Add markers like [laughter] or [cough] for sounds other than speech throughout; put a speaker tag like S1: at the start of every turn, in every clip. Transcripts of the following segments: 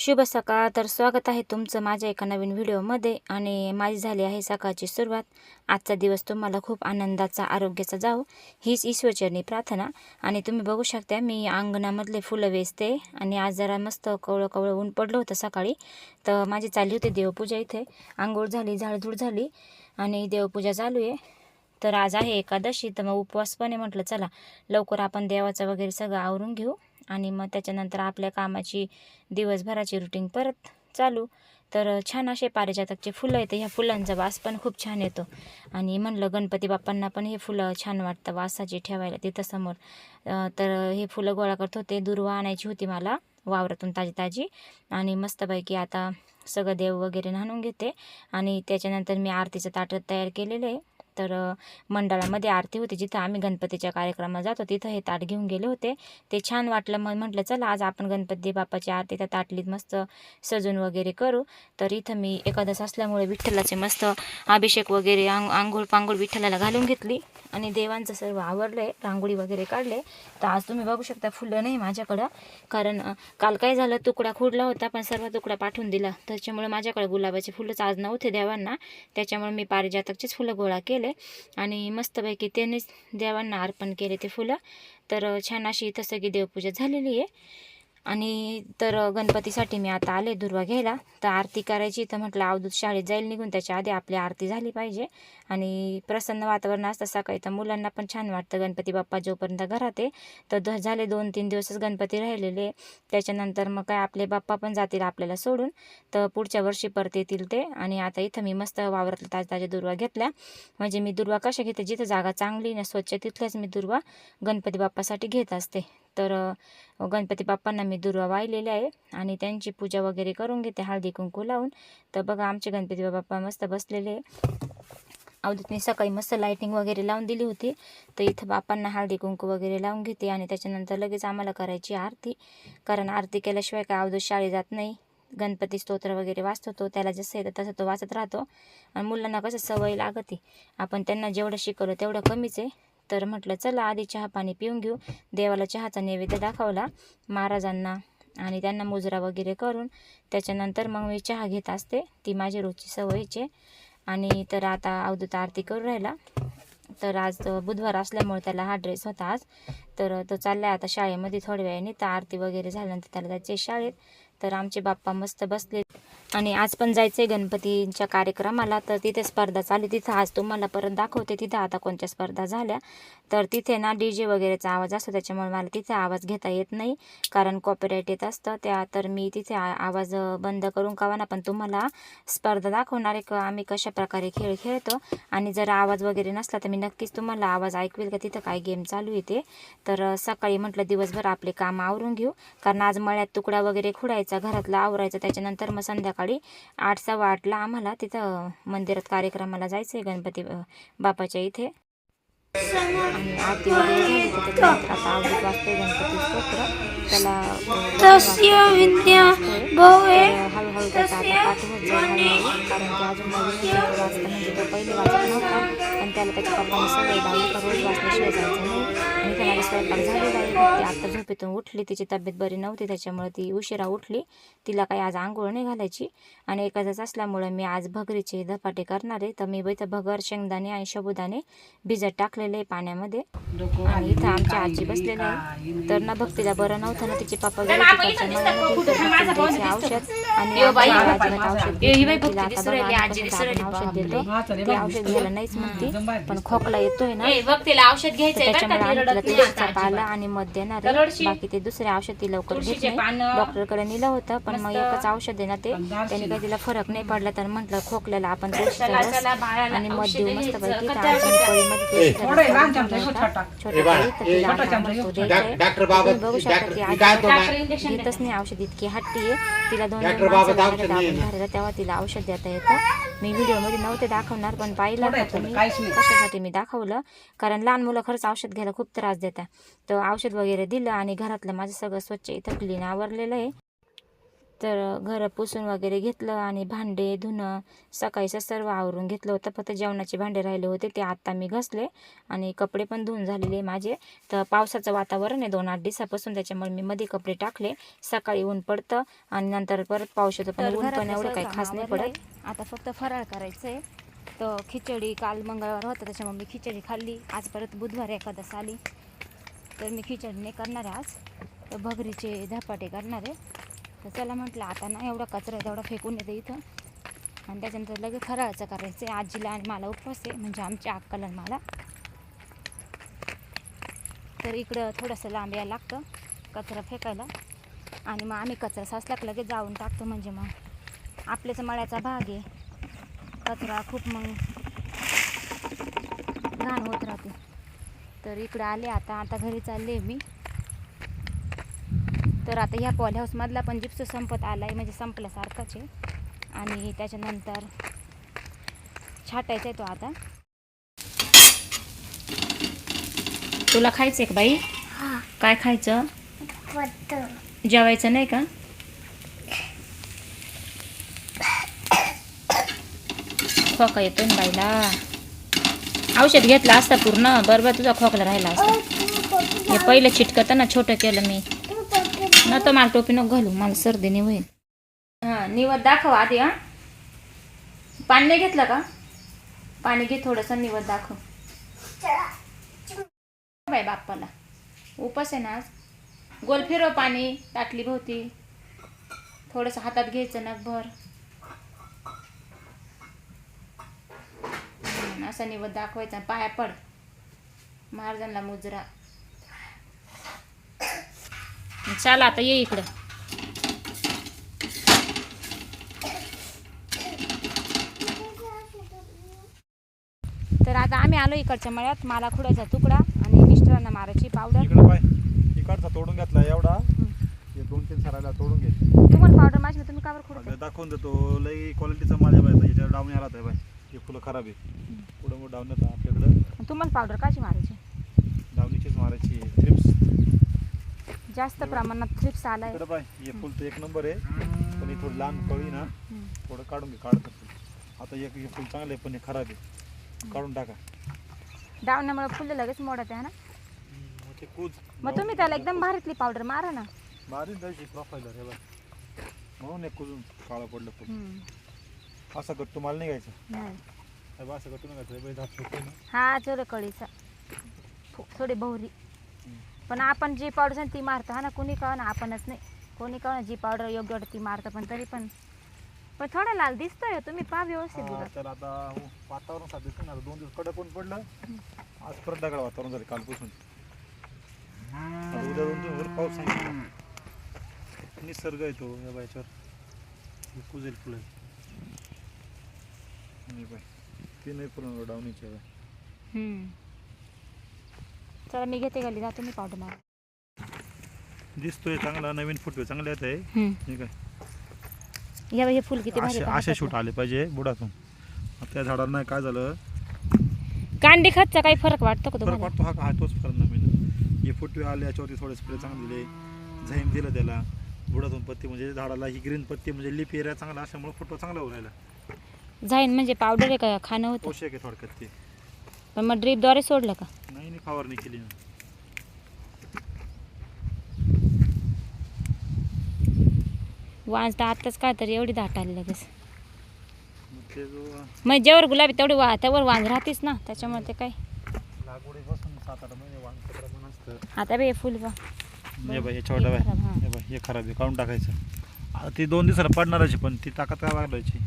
S1: शुभ सकाळ. तर स्वागत आहे तुमचं माझ्या एका नवीन व्हिडिओमध्ये आणि माझी झाली आहे सकाळची सुरुवात. आजचा दिवस तुम्हाला खूप आनंदाचा आरोग्याचा जाऊ हीच ईश्वरचरणी प्रार्थना. आणि तुम्ही बघू शकता मी अंगणामधले फुलं वेचते आणि आज जरा मस्त कवळं कवळं ऊन पडलं होतं सकाळी. तर माझी चालली होती देवपूजा इथे. आंघोळ झाली झाडझूड झाली आणि देवपूजा चालू आहे. तर आज आहे एकादशी. तर मग उपवास पण आहे म्हटलं चला लवकर आपण देवाचं वगैरे सगळं आवरून घेऊ. आणि मग त्याच्यानंतर आपल्या कामाची दिवसभराची रुटीन परत चालू. तर छान असे पारिजातकचे फुलं येते ह्या फुलांचा वास पण खूप छान येतो. आणि म्हणलं गणपती बाप्पांना पण हे फुलं छान वाटतं वासाची ठेवायला तिथं समोर. तर हे फुलं गोळा करत होते. दुर्वा आणायची होती मला वावरातून ताजी ताजी आणि मस्तपैकी आता सगळं देव वगैरे न्हाणून घेते. आणि त्याच्यानंतर मी आरतीचं ताट तयार केलेलं आहे. तर मंडळामध्ये आरती होती. जिथं आम्ही गणपतीच्या कार्यक्रमात जातो तिथं हे ताट घेऊन गेले होते. ते छान वाटलं. मग म्हटलं चला आज आपण गणपती बाप्पाची आरती त्या ताटलीत मस्त सजून वगैरे करू. तर इथं मी एकादश असल्यामुळे विठ्ठलाचे मस्त अभिषेक वगैरे आंग आंघोळ पांघोळ विठ्ठलाला घालून घेतली. आणि देवांचं सर्व आवरलं आहे रांगोळी वगैरे काढले. तर आज तुम्ही बघू शकता फुलं नाही माझ्याकडं. कारण काल काय झालं तुकडा खुडला होता पण सर्व तुकडा पाठवून दिला. त्याच्यामुळे माझ्याकडे गुलाबाचे फुलंच आज नव्हते देवांना. त्याच्यामुळे मी पारिजातकचेच फुलं गोळा केले. आणि मस्तपैकी त्यांनीच देवांना अर्पण केले ते फुलं. तर छान अशी इथं सगळी देवपूजा झालेली आहे. आणि तर गणपतीसाठी मी आता आले दुर्वा घ्यायला. तर आरती करायची तर म्हटलं अवधूत शाळेत जाईल निघून. त्याच्या आधी आपली आरती झाली पाहिजे. आणि प्रसन्न वातावरण असतं सकाळी. तर मुलांना पण छान वाटतं. गणपती बाप्पा जोपर्यंत घरात आहे तर द झाले दोन तीन दिवसच गणपती राहिलेले. त्याच्यानंतर मग काय आपले बाप्पा पण जातील आपल्याला सोडून. तर पुढच्या वर्षी परत येतील ते. आणि आता इथं मी मस्त वावरातल्या ताज्या ताज्या दुर्वा घेतल्या. म्हणजे मी दुर्वा कशा घेते? जिथं जागा चांगली ना स्वच्छ तिथल्याच मी दुर्वा गणपती बाप्पासाठी घेत असते. तर गणपती बाप्पांना मी दुर्वा वाहिलेले आहे आणि त्यांची पूजा वगैरे करून घेते हळदी कुंकू लावून. तर बघा आमचे गणपती बाप्पा मस्त बसलेले आहे. सकाळी मस्त लाईटिंग वगैरे लावून दिली होती. तर इथं बाप्पांना हळदी कुंकू वगैरे लावून घेते आणि त्याच्यानंतर लगेच आम्हाला करायची आरती. कारण आरती केल्याशिवाय काय अवधूत शाळेत जात नाही. गणपती स्तोत्र वगैरे वाचतो तो त्याला जसं येतं तसं तो वाचत राहतो. आणि मुलांना कसं सवय लागते. आपण त्यांना जेवढं शिकवलं तेवढं कमीच आहे. तर म्हटलं चला आधी चहा पाणी पिऊन घेऊ. देवाला चहाचा नैवेद्य दाखवला महाराजांना आणि त्यांना मुजरा वगैरे करून. त्याच्यानंतर मग मी चहा घेत असते. ती माझी रोजची सवयीचे आहे. आणि तर आता अवधूत आरती करू राहिला. तर आज बुधवार असल्यामुळे त्याला हा ड्रेस होता आज. तर तो चाललाय आता शाळेमध्ये थोड्या वेळाने. तर आरती वगैरे झाल्यानंतर त्याला जायचे शाळेत. तर आमचे बाप्पा मस्त बसले आणि आज पण जायचं आहे गणपतींच्या कार्यक्रमाला. तर तिथे स्पर्धा चालू तिथं आज तुम्हाला परत दाखवते तिथं आता कोणत्या स्पर्धा झाल्या. तर तिथे ना डी जे वगैरेचा आवाज असतो. त्याच्यामुळे मला तिथे आवाज घेता येत नाही. कारण कॉपीराईट येत असतं. त्या तर मी तिथे आ- आवाज बंद करून कवाना पण तुम्हाला स्पर्धा दाखवणार आहे. का आम्ही कशा प्रकारे खेळ खेळतो. आणि जर आवाज वगैरे नसला तर मी नक्कीच तुम्हाला आवाज ऐकवेल का? तिथं काय गेम चालू आहे ते. तर सकाळी म्हटलं दिवसभर आपले काम आवरून घेऊ. कारण आज मळ्यात तुकडा वगैरे खुडायचा घरातला आवरायचा. त्याच्यानंतर मग संध्याकाळ आठ सव्वा आठला आम्हाला. तिथं मंदिरात कार्यक्रमाला जायचं आहे गणपती बापाच्या इथे. आणि आरती वगैरे त्याच्यानंतर आता आवडीत गणपती स्तोत्र. त्याला हळूहळू त्याचा आता पाठ होत जाईल हळूहळू कारण की अजून नवीन स्तोत्र वाचतं म्हणजे तो पहिले वाचत नव्हता. आणि त्याला त्याच्या पप्पाने लावली का रोज वाचल्याशिवाय जायचं नाही. स्वयंपाक झालेला आहे. ती आता झोपेतून उठली. तिची तब्येत बरी नव्हती त्याच्यामुळे ती उशिरा उठली. तिला काही आज आंघोळ नाही घालायची आणि एखादंच असल्यामुळे मी आज भगरीचे धपाटे करणार आहे. तर मी इथं भगर शेंगदाणे आणि शबुदाणे भिजत टाकलेले आहे पाण्यामध्ये. आणि इथं आमची आजी बसलेली आहे. तर ना भक्तीला बरं नव्हतं ना तिचे द्यायचे औषध आणि औषध देतो. ते औषध घ्यायला नाहीच म्हणते पण खोकला येतोय ना. त्याच्यामुळे
S2: ती
S1: पाला. आणि मध देणार. बाकी ते दुसरे औषध तिला लवकर घेत नाही. डॉक्टरकडे नेलं होतं पण मग. एकच औषध आहे ना ते. त्याने काही तिला फरक नाही पडला तर म्हटलं खोकल्याला आपण तुळशीचा रस आणि मध देऊ मस्त. पैकी तो बघू शकता की आजी
S3: तो
S1: घेतच नाही औषध इतकी हट्टी आहे. तिला दोन तेव्हा तिला औषध देता येतं. मी व्हिडिओमध्ये नव्हते दाखवणार पण पाहिलं होतं मी कशासाठी मी दाखवलं? कारण लहान मुलं खरंच औषध घ्यायला खूप त्रास देतात. तर औषध वगैरे दिलं आणि घरातलं माझं सगळं स्वच्छ इथं क्लीन आवरलेलं आहे. तर घर पुसून वगैरे घेतलं आणि भांडे धुणं सकाळीचं सर्व आवरून घेतलं होतं. फक्त जेवणाचे भांडे राहिले होते ते आत्ता मी घसले आणि कपडे पण धुवून झालेले माझे. तर पावसाचं वातावरण आहे दोन आठ दिवसापासून त्याच्यामुळे मी मध्ये कपडे टाकले. सकाळी ऊन पडतं आणि नंतर परत पाऊस येतो पण ऊन पण एवढं काही खास नाही पडत. आता फक्त फराळ करायचं आहे तर खिचडी काल मंगळवार होतं त्याच्यामुळे मी खिचडी खाल्ली. आज परत बुधवार एखादस आली. तर मी खिचडी नाही करणार आहे आज. तर भगरीचे धपाटे करणार आहे. तर चला म्हटलं आता ना एवढा कचरा तेवढा फेकून येते इथं. आणि त्याच्यानंतर लगेच फराळाचं करायचं आहे. आजीला आणि मला उपवास आहे म्हणजे आमच्या अक्काला आणि मला. तर इकडं थोडंसं लांब यायला लागतं कचरा फेकायला. आणि मग आम्ही कचरा साचला की लगेच जाऊन टाकतो म्हणजे मग आपल्याच मळ्याचा भाग आहे. कचरा खूप मग घाण होत राहते. तर इकडं आले आता आता घरी चालले मी. तर आता ह्या पॉली हाऊसमधला पण जिप्स संपत आला आहे म्हणजे संपल्यासारखाच आहे. आणि त्याच्यानंतर छाटायचा आहे तो आता. तुला खायचं आहे का बाई? काय खायचं? जेवायचं नाही का? खोका येतो ना बाईला. औषध घेतलं असता पूर्ण. बरोबर तुझा खोकला राहिला असता. हे पहिलं चिटकतं ना छोटं केलं मी. न तर मला टोपी नको घालू मला सर्दी होईल. हां निवद दाखव आधी हां. पाणी नाही घेतलं का? पाणी घे थोडंसं निवद दाखव. बाय बाप्पाला. उपास आहे ना आज. गोल फिरव पाणी ताटली भोवती. थोडंसं हातात घ्यायचं नगभर असा निवद दाखवायचा पाया पड. महाराजांना मुजरा. चला आता ये इकडं. तर आता आम्ही आलो इकडच्या मळ्यात मला खुडायचा तुकडा आणि मिस्टरांना मारायची पावडर.
S4: इकडं पाय इकडचा तोडून घेतला एवढा. हे दोन तीन सरायला तोडून घे.
S1: तुम्हाला पावडर माहिती तुम्ही कावर खुडत
S4: दाखवून देतो. लई क्वालिटीचा माल आहे बाई याच्यावर डाऊन आला आहे बाई. हे फुलं खराब आहे. पुढं मग डाऊन येतं आपल्याकडं.
S1: तुम्हाला पावडर काची मारायची?
S4: डावणीचीच मारायची.
S1: जास्त प्रमाणात थ्रिप्स आलाय
S4: इकडं पाय हे फुल तर एक नंबर आहे. पण हे थोडी लहान कळी ना. थोडं काढून घे काढत आता एक हे फुल चांगलं आहे पण हे खराब आहे. काढून टाका.
S1: डावण्यामुळे फुलं लगेच मोडत आहे ना?
S4: मग ते कूज
S1: मग तुम्ही त्याला एकदम भारीतली पावडर मारा ना.
S4: मारीन द्यायची प्रोफाईलर हे बाय म्हणून एक कुजून काळं पडलं फुल.
S1: हम्म.
S4: असा माल नाही घ्यायचा.
S1: नाही.
S4: हे असं गट्टू नाही घ्यायचं. हे ना.
S1: हा चोर कळीचा फु- थोडी बहुरी. पण आपण जी पावडर सांग ती मारतो. हा ना कोणी कळ ना आपणच नाही. कोणी कळ ना जी पावडर योग्य वाटतं ती मारतं पण तरी पण. पण थोडा लाल दिसतोय हो, तुम्ही पा व्यवस्थित
S4: हा,
S1: बघा.
S4: तर आता हो, वातावरण साधं दिसतं ना दोन दिवस कडक ऊन पडलं. आज परत ढगाळ वातावरण झालं कालपासून. आता उद्या दोन दिवस पाऊस सांगितलं निसर्ग येतो या बायच्यावर हे कुजेल फुलं आणि बाय ते नाही पूर्ण डावणीचे बाय
S1: हम्म. चला मी घेते गली जातो मी पावडर मार
S4: दिसतोय चांगला नवीन फुटवे चांगले येत आहे हे काय?
S1: या हे फुल किती भारी
S4: असे शूट आले पाहिजे बुडातून. त्या झाडाला नाही काय झालं.
S1: कांडी खतचा काही फरक वाटतो का
S4: फरक वाटतो हा का? हा तोच फरक नवीन. हे फुटवे आले याच्यावरती थोडे स्प्रे चांगले दिले. झैम दिलं त्याला. बुडातून पत्ती म्हणजे झाडाला ही ग्रीन पत्ती म्हणजे लिप एरिया चांगला असल्यामुळे फुटवा चांगला होऊ राहिला.
S1: जाईन म्हणजे पावडर आहे का? खाणं होतं?
S4: पोषक आहे थोडक्यात ते.
S1: पण मग ड्रीपद्वारे सोडलं का?
S4: नाही नाही फवारणी केली ना
S1: वाज तर आत्ताच काय तरी एवढी दाट आली लगेच.
S4: मग ते जो
S1: मग जेवर गुलाबी तेवढी वा त्यावर वांज राहतेच ना त्याच्यामुळे ते काय
S4: लागवडीपासून सात आठ महिने वांगचं प्रमाण असतं.
S1: आता बे फुल बा
S4: हे बाय हे छोटा बाय
S1: खराब, हा.
S4: हे बाय हे खराब आहे काढून टाकायचं. आता ती दोन दिवसाला पडणारच आहे पण ती ताकद काय वाढवायची?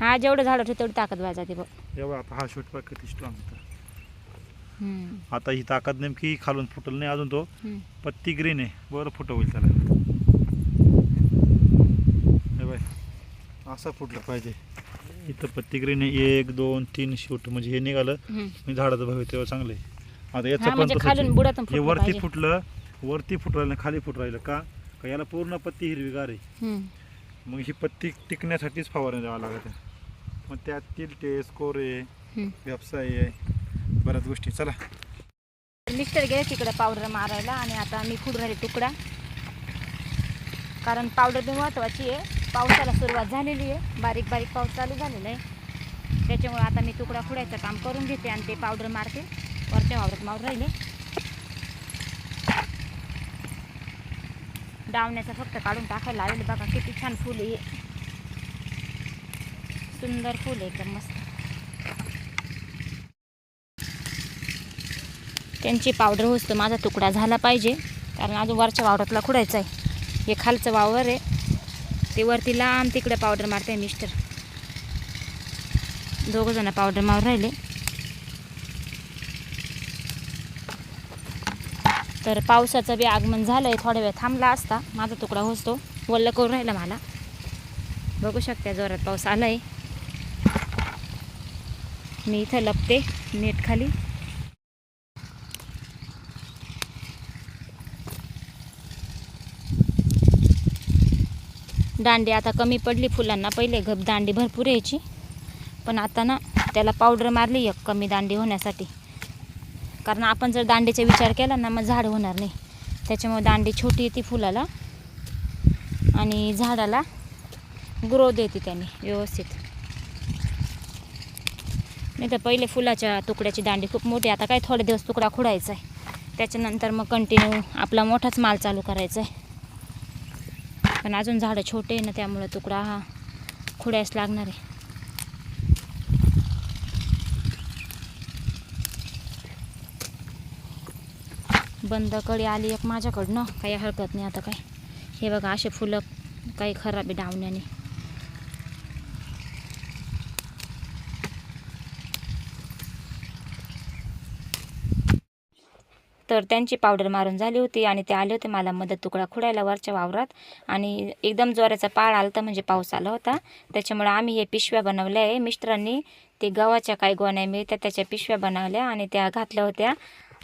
S1: हा जेवढं झाड होतं तेवढी ताकद वाज जाते बघ.
S4: हे बघ आता हा शूट किती स्ट्रॉंग होता. आता ही ताकद नेमकी खालून फुटल नाही अजून तो. पत्ती ग्रीन आहे. बरं फुटं होईल त्याला. हे बाय असं फुटलं पाहिजे. इथं पत्ती ग्रीन आहे. एक दोन तीन शूट म्हणजे हे निघालं. म्हणजे झाडाचं भवितव्य चांगलं आहे. आता
S1: हा,
S4: याचं पण
S1: म्हणजे
S4: हे वरती. फुटलं वरती फुट राहिलं खाली फुट राहिलं. का? का याला पूर्ण पत्ती हिरवीगार आहे. मग ही पत्ती टिकण्यासाठीच फवारणी द्यावं लागत. मग त्यात तिलटे स्कोरे
S1: हम्म.
S4: व्यवसाय आहे. बऱ्याच गोष्टी. चला.
S1: मिक्सर गेले तिकडे पावडर मारायला आणि आता मी खूप राहिले तुकडा. कारण पावडर बी महत्त्वाची आहे. पावसाला सुरुवात झालेली आहे. बारीक बारीक पाऊस चालू झालेला आहे. त्याच्यामुळे आता मी तुकडा खुडायचं काम करून घेते आणि ते पावडर मारते. वरच्या वावरात मावर राहिले. डावण्याचं फक्त काढून टाकायला आलेलं बघा किती छान फुल आहे. सुंदर फुल आहे एकदम मस्त. त्यांची पावडर होतं माझा तुकडा झाला पाहिजे. कारण अजून वरच्या वावरातला खुडायचं आहे. हे खालचं वावर आहे. ते वरती लांब तिकडे पावडर मारते मिस्टर. दोघं जण पावडर मारून राहिले. तर पावसाचं बी आगमन झालं आहे थोड्या वेळ थांबला असता. माझा तुकडा होसतो वल्ल करून राहिला मला. बघू शकता जोरात पाऊस आला आहे मी इथं लपते नेट खाली. दांडी आता कमी पडली फुलांना. पहिले घप दांडी भरपूर यायची. पण आता ना त्याला पावडर मारली एक कमी दांडी होण्यासाठी. कारण आपण जर दांडीचा विचार केला ना मग झाड होणार नाही. त्याच्यामुळे दांडी छोटी येते फुलाला. आणि झाडाला ग्रो देते त्याने व्यवस्थित. नाही तर पहिले फुलाच्या तुकड्याची दांडी खूप मोठी. आता काय थोडे दिवस तुकडा खुडायचा आहे. त्याच्यानंतर मग कंटिन्यू आपला मोठाच माल चालू करायचा आहे. पण अजून झाडं छोटे आहे ना त्यामुळं तुकडा हा खुड्यास लागणार आहे. बंद कळी आली एक माझ्याकडनं काही हरकत नाही आता काय. हे बघा असे फुलं काही खराब आहे डावण्याने. तर त्यांची पावडर मारून झाली होती आणि ते आले होते मला मदत तुकडा खुडायला वरच्या वावरात. आणि एकदम जोराचा पाळ आला तर म्हणजे पाऊस आला होता. त्याच्यामुळे आम्ही हे पिशव्या बनवल्या आहे. मिस्टरांनी ते गव्हाच्या काही गोण्या मिळत्या त्याच्या पिशव्या बनवल्या आणि त्या घातल्या होत्या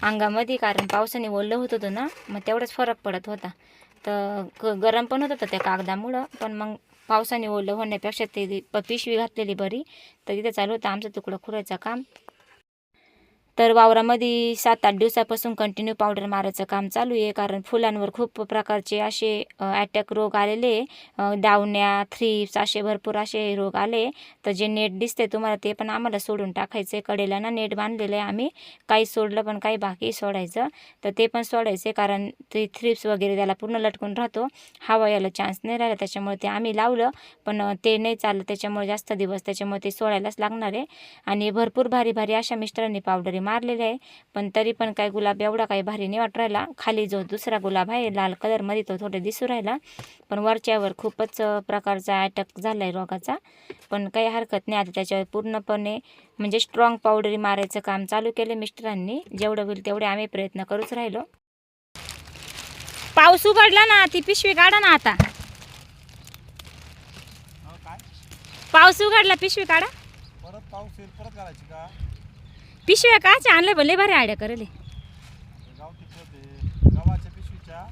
S1: अंगामध्ये कारण पावसाने ओललं होत होतं ना मग तेवढंच फरक पडत होता. तर गरम पण होत होतं त्या कागदामुळं पण मग पावसाने ओलं होण्यापेक्षा ते प- पिशवी घातलेली बरी. तर तिथे चालू होतं आमचं तुकडं खुरायचं काम. तर वावरामध्ये सात आठ दिवसापासून कंटिन्यू पावडर मारायचं काम चालू आहे. कारण फुलांवर खूप प्रकारचे असे अटॅक रोग आलेले दावण्या डावण्या थ्रिप्स असे भरपूर असे रोग आले तर जे नेट दिसते तुम्हाला ते पण आम्हाला सोडून टाकायचं आहे कडेला ना नेट बांधलेलं आहे आम्ही. काही सोडलं पण काही बाकी सोडायचं. तर ते पण सोडायचे कारण ते थ्रिप्स वगैरे त्याला पूर्ण लटकून राहतो. हवा यायला चान्स नाही राहिला. त्याच्यामुळे ते आम्ही लावलं. पण ते नाही चाललं. त्याच्यामुळे जास्त दिवस त्याच्यामुळे ते सोडायलाच लागणार आहे. आणि भरपूर भारी भारी अशा मिस्टरांनी पावडरी मारलेल्या आहे. पण तरी पण काय गुलाब एवढा काही भारी नाही वाट राहिला. खाली जो दुसरा गुलाब आहे लाल कलरमध्ये तो थोडे दिसू राहिला. पण वरच्यावर खूपच प्रकारचा अटॅक झाला आहे रोगाचा. पण काही हरकत नाही. आता त्याच्यावर पूर्णपणे म्हणजे स्ट्रॉंग पावडरी मारायचं काम चालू केलं मिस्टरांनी. जेवढं होईल तेवढे आम्ही प्रयत्न करूच राहिलो. पाऊस उघडला ना ती पिशवी काढा ना आता. पाऊस उघडला पिशवी काढा.
S4: परत पाऊस येईल परत का?
S1: पिशव्या काचे आणले भले भारी आयडिया करेल.
S4: गावठी गव्हाच्या पिशवीच्या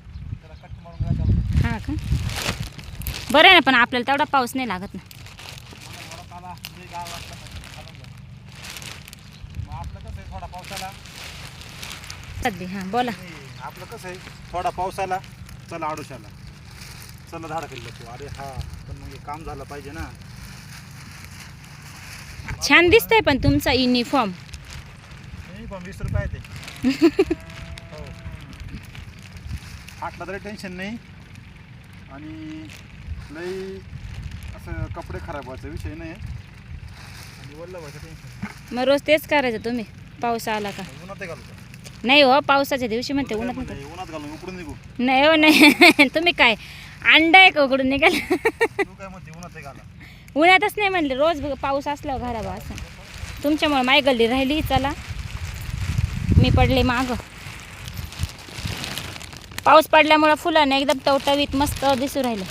S4: त्याला कट मारून
S1: हा का? बरं आहे ना पण आपल्याला तेवढा पाऊस नाही लागत ना.
S4: मला थोडा जे गाव वाटलं घालून घ्या. मग आपलं कसं आहे थोडा पाऊस आला
S1: सध्या हां बोला.
S4: आपलं कसं आहे थोडा पाऊस आला चला आडोशाला चला खाली तू अरे हा पण मग हे काम झालं पाहिजे ना
S1: छान दिसतंय पण तुमचा युनिफॉर्म
S4: नाही पण वीस रुपये आहे ते. [laughs] हो. फाटला तरी टेन्शन नाही. आणि लई असं कपडे खराब व्हायचा विषय नाही आणि वल्ल व्हायचं टेन्शन
S1: मग रोज तेच करायचं तुम्ही? पाऊस आला का?
S4: उन्हात घालू का?
S1: नाही हो पावसाच्या दिवशी म्हणते उन्हात
S4: उन्हात घालून उकडून निघू.
S1: नाही हो नाही. [laughs] तुम्ही काय अंडा आहे का उघडून निघाल?
S4: तू काय म्हणते उन्हात घाला.
S1: उन्हातच नाही म्हणले रोज पाऊस असल्यावर घराबा असं. तुमच्यामुळे माय गल्ली राहिली चला. मी पडले माग. पाऊस पडल्यामुळं फुलांना एकदम टवटवीत मस्त दिसू राहिलं.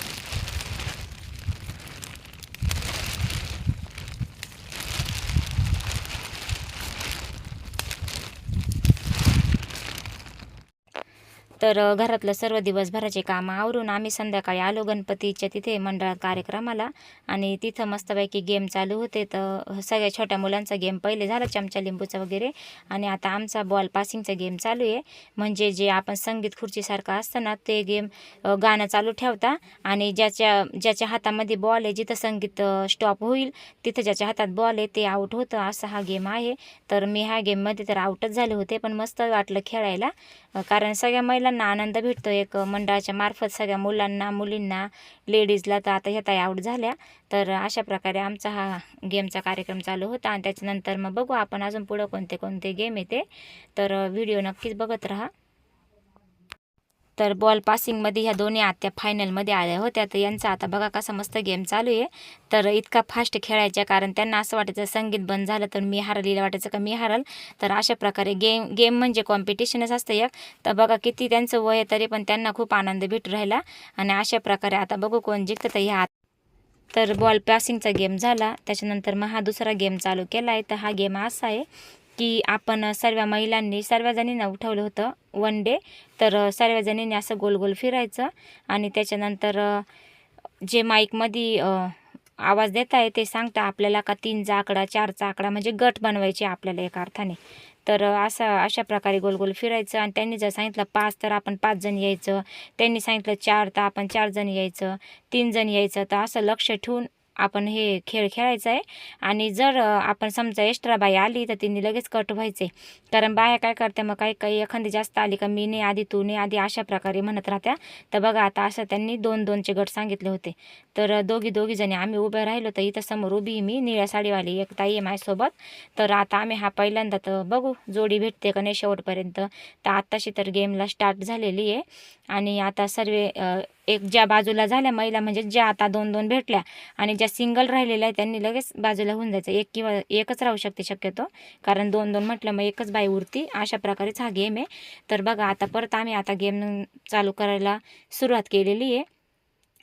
S1: तर घरातलं सर्व दिवसभराचे कामं आवरून आम्ही संध्याकाळी आलो गणपतीच्या तिथे मंडळात कार्यक्रमाला आणि तिथं मस्तपैकी गेम चालू होते. तर सगळ्या छोट्या मुलांचा गेम पहिले झाला चमचा लिंबूचा वगैरे आणि आता आमचा बॉल पासिंगचा गेम चालू आहे. म्हणजे जे आपण संगीत खुर्चीसारखं असतं ना ते गेम गाणं चालू ठेवता आणि ज्याच्या ज्याच्या हातामध्ये बॉल आहे जिथं संगीत स्टॉप होईल तिथं ज्याच्या हातात बॉल आहे ते आऊट होतं. असा हा गेम आहे. तर मी ह्या गेममध्ये तर आऊटच झाले होते पण मस्त वाटलं खेळायला. कारण सगळ्या महिलांना आनंद भेटतो एक मंडळाच्या मार्फत सगळ्या मुलांना मुलींना लेडीजला. तर आता ह्या ताई आऊट झाल्या. तर अशा प्रकारे आमचा हा गेमचा कार्यक्रम चालू होता. आणि त्याच्यानंतर मग बघू आपण अजून पुढं कोणते कोणते गेम येते. तर व्हिडिओ नक्कीच बघत राहा. तर बॉल पासिंगमध्ये ह्या दोन्ही आत्या फायनलमध्ये आल्या होत्या. तर यांचा आता बघा कसा मस्त गेम चालू आहे. तर इतका फास्ट खेळायच्या कारण त्यांना असं वाटायचं संगीत बंद झालं तर मी हरलीला वाटायचं का मी हरल? तर अशा प्रकारे गेम गेम म्हणजे कॉम्पिटिशनच असतं एक. तर बघा किती त्यांचं वय तरी पण त्यांना खूप आनंद भेटू राहिला. आणि अशा प्रकारे आता बघू कोण जिंकतं तर ह्या तर बॉल पॅसिंगचा गेम झाला. त्याच्यानंतर मग हा दुसरा गेम चालू केला आहे. तर हा गेम असा आहे. की आपण सर्व महिलांनी सर्वजणींना उठवलं होतं वन डे तर सर्वजणींनी असं गोल गोल फिरायचं आणि त्याच्यानंतर जे माईकमध्ये आवाज देत आहे ते सांगता आपल्याला का तीनचा आकडा चारचा आकडा म्हणजे गट बनवायचे आपल्याला एका अर्थाने. तर असा अशा प्रकारे गोल गोल फिरायचं आणि त्यांनी जर सांगितलं पाच तर आपण पाच जण यायचं. त्यांनी सांगितलं चार तर आपण चार जण यायचं. तीन जण यायचं. तर असं लक्ष ठेवून आपण हे खेळ खेळायचा आहे. आणि जर आपण समजा एक्स्ट्रा बाई आली तर तिने लगेच कट व्हायचे कारण बाया काय करते मग काही काही एखादी जास्त आली का मी नाही आधी तू नाही आधी अशा प्रकारे म्हणत राहत्या. तर बघा आता असं त्यांनी दोन दोनचे गट सांगितले होते. तर दोघी दोघी जणी आम्ही उभे राहिलो तर इथं समोर उभी मी निळ्या साडीवाली एक ताई आहे माझ्यासोबत. तर आता आम्ही हा पहिल्यांदा तर बघू जोडी भेटते का नाही शेवटपर्यंत. तर आत्ताशी तर गेमला स्टार्ट झालेली आहे. आणि आता सर्व एक ज्या बाजूला झाल्या महिला म्हणजे ज्या आता दोन दोन भेटल्या आणि ज्या सिंगल राहिलेल्या आहेत त्यांनी लगेच बाजूला होऊन जायचं. एक किंवा एकच राहू शकते शक्यतो. कारण दोन दोन म्हटलं मग एकच बाई उरती. अशा प्रकारेच हा गेम आहे. तर बघा आता परत आम्ही आता गेम चालू करायला सुरुवात केलेली आहे.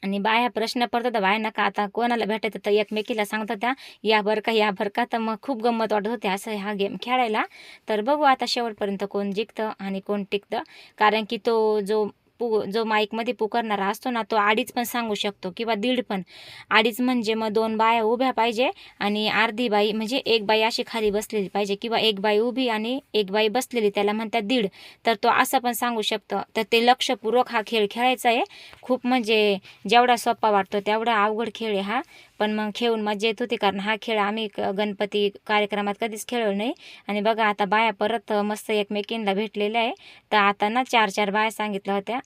S1: आणि बाया प्रश्न पडतात बायांना का आता कोणाला भेटायचं तर एकमेकीला सांगत होत्या या बरं का या बरं का. तर मग खूप गंमत वाटत होते. असं हा गेम खेळायला. तर बघू आता शेवटपर्यंत कोण जिंकतं आणि कोण टिकतं. कारण की तो जो पु जो माईकमध्ये पुकारणारा असतो ना तो अडीच पण सांगू शकतो किंवा दीड पण. अडीच म्हणजे मग दोन बाया उभ्या पाहिजे आणि अर्धी बाई म्हणजे एक बाई अशी खाली बसलेली पाहिजे किंवा एक बाई उभी आणि एक बाई बसलेली त्याला म्हणतात दीड. तर तो असं पण सांगू शकतो. तर ते लक्षपूर्वक हा खेळ खेळायचा आहे. खूप म्हणजे जेवढा सोपा वाटतो तेवढा अवघड खेळ आहे हा. पण मग खेळून मजा येत होती कारण हा खेळ आम्ही क- गणपती कार्यक्रमात कधीच खेळलो नाही. आणि बघा आता बाया परत मस्त एकमेकींना भेटलेल्या आहे. तर आता ना चार चार बाया सांगितल्या होत्या.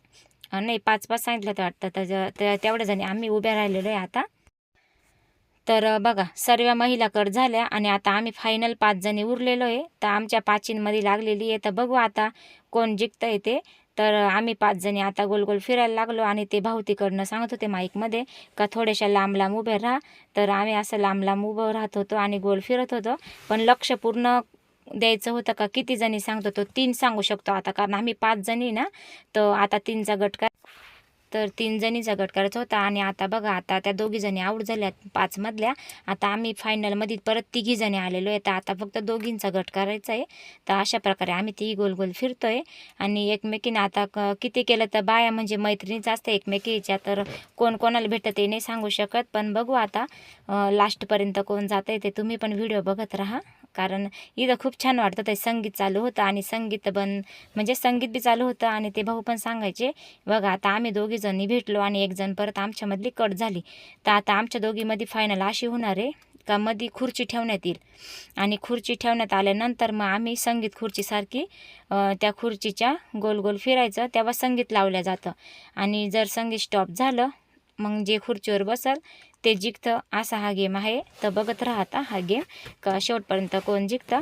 S1: नाही पाच पाच सांगितलं होतं वाटतं. तर तेवढ्या जणी आम्ही उभ्या राहिलेलो आहे आता. तर बघा सर्व महिला कट झाल्या आणि आता आम्ही फायनल पाच जणी उरलेलो आहे. तर आमच्या पाचींमध्ये लागलेली आहे. तर बघू आता कोण जिंकतं ते. तर आम्ही पाच जणी आता गोल गोल फिरायला लागलो आणि ते भाऊ तिकडनं सांगत होते माईकमध्ये का थोड्याशा लांब लांब उभे राहा. तर आम्ही असं लांब लांब उभं राहत होतो आणि गोल फिरत होतो. पण लक्ष पूर्ण द्यायचं होतं का किती जणी सांगतो तो तीन सांगू शकतो आता. कारण आम्ही पाच जणी ना तर आता तीनचा गट काय? तर तीन जणीचा गट करायचा होता आणि आता बघा आता त्या दोघी जणी आऊट झाल्या पाचमधल्या आता आम्ही फायनलमध्ये परत तिघी जणी आलेलो आहे. तर आता फक्त दोघींचा गट करायचा आहे. तर अशा प्रकारे आम्ही तिघी गोल गोल फिरतो आहे आणि एकमेकीने आता क- किती केलं तर बाया म्हणजे मैत्रिणीच असते एकमेकीच्या. तर कोण कोणाला भेटत ते नाही सांगू शकत. पण बघू आता लास्टपर्यंत कोण जातं आहे ते तुम्ही पण व्हिडिओ बघत राहा. कारण इथं खूप छान वाटतं ते संगीत चालू होतं आणि संगीत बन म्हणजे संगीत बी चालू होतं आणि ते भाऊ पण सांगायचे बघा आता आम्ही दोघी जणी भेटलो आणि एक जण परत आमच्यामधली कट झाली. तर आता आमच्या दोघीमध्ये फायनल अशी होणार आहे का मध्ये खुर्ची ठेवण्यात येईल. आणि खुर्ची ठेवण्यात आल्यानंतर मग आम्ही संगीत खुर्चीसारखी त्या खुर्चीच्या गोल गोल फिरायचं तेव्हा संगीत लावलं जातं. आणि जर संगीत स्टॉप झालं मग जे खुर्चीवर बसल ते जिंकतं असा हा गेम आहे. तर बघत राहता हा गेम का शेवटपर्यंत कोण जिंकतं.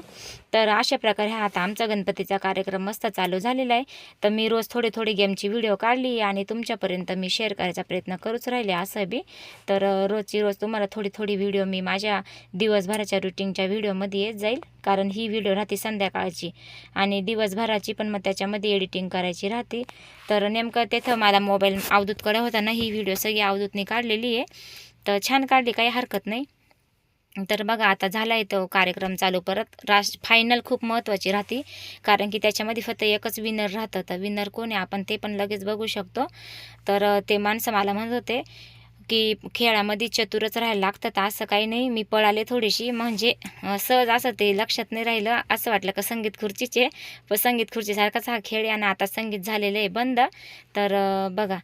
S1: तर अशा प्रकारे हा आता आमचा गणपतीचा कार्यक्रम मस्त चालू झालेला आहे. तर मी रोज थोडी थोडी गेमची व्हिडिओ काढली आणि तुमच्यापर्यंत मी शेअर करायचा प्रयत्न करूच राहिले असं बी. तर रोजची रोज तुम्हाला थोडी थोडी व्हिडिओ मी माझ्या दिवसभराच्या रुटीनच्या व्हिडिओमध्ये येत जाईल. कारण ही व्हिडिओ राहते संध्याकाळची आणि दिवसभराची पण मग त्याच्यामध्ये एडिटिंग करायची राहते. तर नेमकं तिथं मला मोबाईल अवधूतकडे होता ना ही व्हिडिओ सगळी अवधूतने काढलेली आहे. तर छान काढली काही हरकत नाही. तर बघा आता झाला आहे तो कार्यक्रम चालू. परत राश फायनल खूप महत्त्वाची राहते. कारण की त्याच्यामध्ये फक्त एकच विनर राहतं. तर विनर कोण आहे? आपण ते पण लगेच बघू शकतो. तर ते माणसं मला म्हणत होते की खेळामध्ये चतुरच राहायला लागतं तर असं काही नाही. मी पळाले थोडीशी. म्हणजे सहज असं ते लक्षात नाही राहिलं. असं वाटलं का संगीत खुर्चीचे. पण संगीत खुर्चीसारखाच हा खेळ आहे आणि आता संगीत झालेलं आहे बंद. तर बघा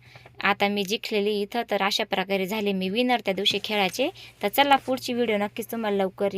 S1: आता मी जिंकलेली इथं तर अशा प्रकारे झाले मी विनर त्या दिवशी खेळाचे. तर चला पुढची व्हिडिओ नक्कीच तुम्हाला लवकर